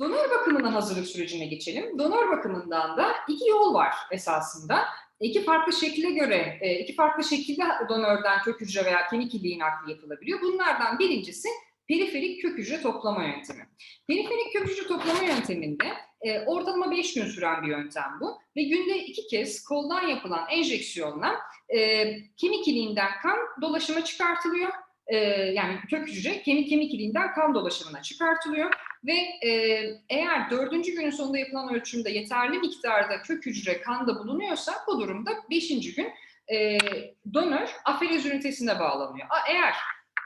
Donör bakımına hazırlık sürecine geçelim. Donör bakımından da iki yol var esasında. İki farklı şekle göre, e, iki farklı şekilde donörden kök hücre veya kemik iliği nakli yapılabiliyor. Bunlardan birincisi periferik kök hücre toplama yöntemi. Periferik kök hücre toplama yönteminde e, ortalama 5 gün süren bir yöntem bu ve günde iki kez koldan yapılan enjeksiyonla e, kemik iliğinden kan dolaşıma çıkartılıyor. E, yani kök hücre kemik kemik iliğinden kan dolaşımına çıkartılıyor ve e, eğer dördüncü günün sonunda yapılan ölçümde yeterli miktarda kök hücre kanda bulunuyorsa bu durumda beşinci gün e, donör aferez ünitesine bağlanıyor. A, eğer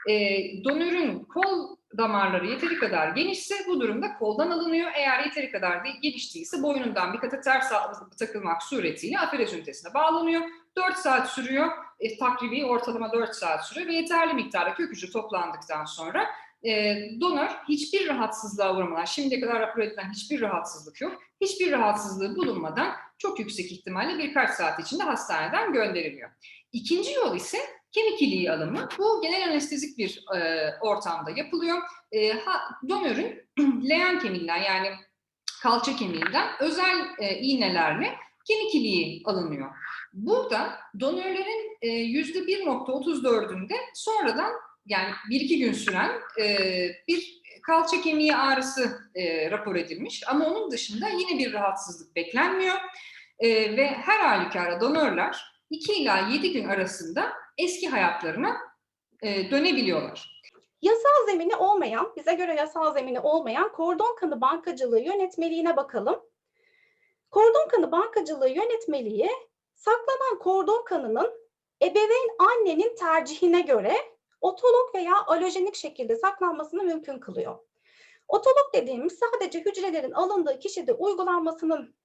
e, donörün kol damarları yeteri kadar genişse bu durumda koldan alınıyor. Eğer yeteri kadar de, geniş değilse boynundan bir kateter takılmak suretiyle aferez ünitesine bağlanıyor. 4 saat sürüyor. E, takribi ortalama 4 saat sürüyor ve yeterli miktarda kök hücre toplandıktan sonra e, donör hiçbir rahatsızlığa uğramadan, şimdiye kadar rapor edilen hiçbir rahatsızlık yok. Hiçbir rahatsızlığı bulunmadan çok yüksek ihtimalle birkaç saat içinde hastaneden gönderiliyor. İkinci yol ise kemik iliği alımı. Bu genel anestezik bir e, ortamda yapılıyor. E, ha, donörün leğen kemiğinden yani kalça kemiğinden özel e, iğnelerle kemik iliği alınıyor. Burada donörlerin e, %1.34'ünde sonradan yani bir iki gün süren e, bir kalça kemiği ağrısı e, rapor edilmiş. Ama onun dışında yine bir rahatsızlık beklenmiyor. E, ve her halükarda donörler 2 ila 7 gün arasında eski hayatlarına e, dönebiliyorlar. Yasal zemini olmayan, bize göre yasal zemini olmayan kordon kanı bankacılığı yönetmeliğine bakalım. Kordon kanı bankacılığı yönetmeliği saklanan kordon kanının ebeveyn annenin tercihine göre otolog veya alojenik şekilde saklanmasını mümkün kılıyor. Otolog dediğimiz sadece hücrelerin alındığı kişide uygulanmasının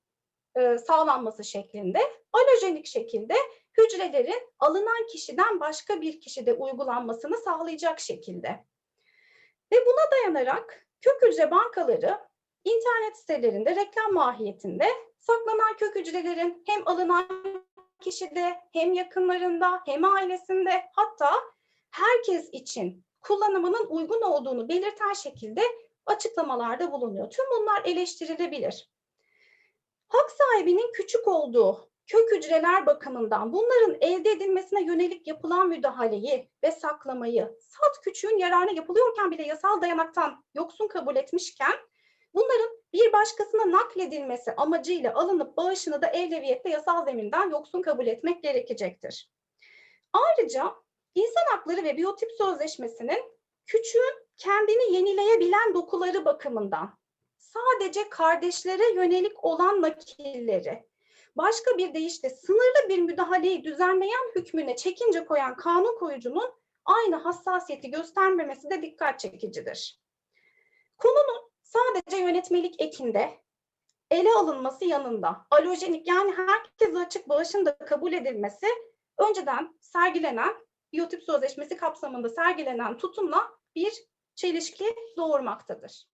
e, sağlanması şeklinde, alojenik şekilde hücrelerin alınan kişiden başka bir kişide uygulanmasını sağlayacak şekilde. Ve buna dayanarak kök hücre bankaları internet sitelerinde reklam mahiyetinde saklanan kök hücrelerin hem alınan kişide hem yakınlarında hem ailesinde hatta herkes için kullanımının uygun olduğunu belirten şekilde açıklamalarda bulunuyor. Tüm bunlar eleştirilebilir. Hak sahibinin küçük olduğu kök hücreler bakımından bunların elde edilmesine yönelik yapılan müdahaleyi ve saklamayı salt küçüğün yararına yapılıyorken bile yasal dayanaktan yoksun kabul etmişken bunların bir başkasına nakledilmesi amacıyla alınıp bağışını da evleviyette yasal zeminden yoksun kabul etmek gerekecektir. Ayrıca İnsan Hakları ve Biyotip Sözleşmesi'nin küçüğün kendini yenileyebilen dokuları bakımından sadece kardeşlere yönelik olan nakilleri, başka bir deyişle sınırlı bir müdahaleyi düzenleyen hükmüne çekince koyan kanun koyucunun aynı hassasiyeti göstermemesi de dikkat çekicidir. Konunun sadece yönetmelik ekinde ele alınması yanında alojenik yani herkese açık bağışın da kabul edilmesi önceden sergilenen biyotip sözleşmesi kapsamında sergilenen tutumla bir çelişki doğurmaktadır.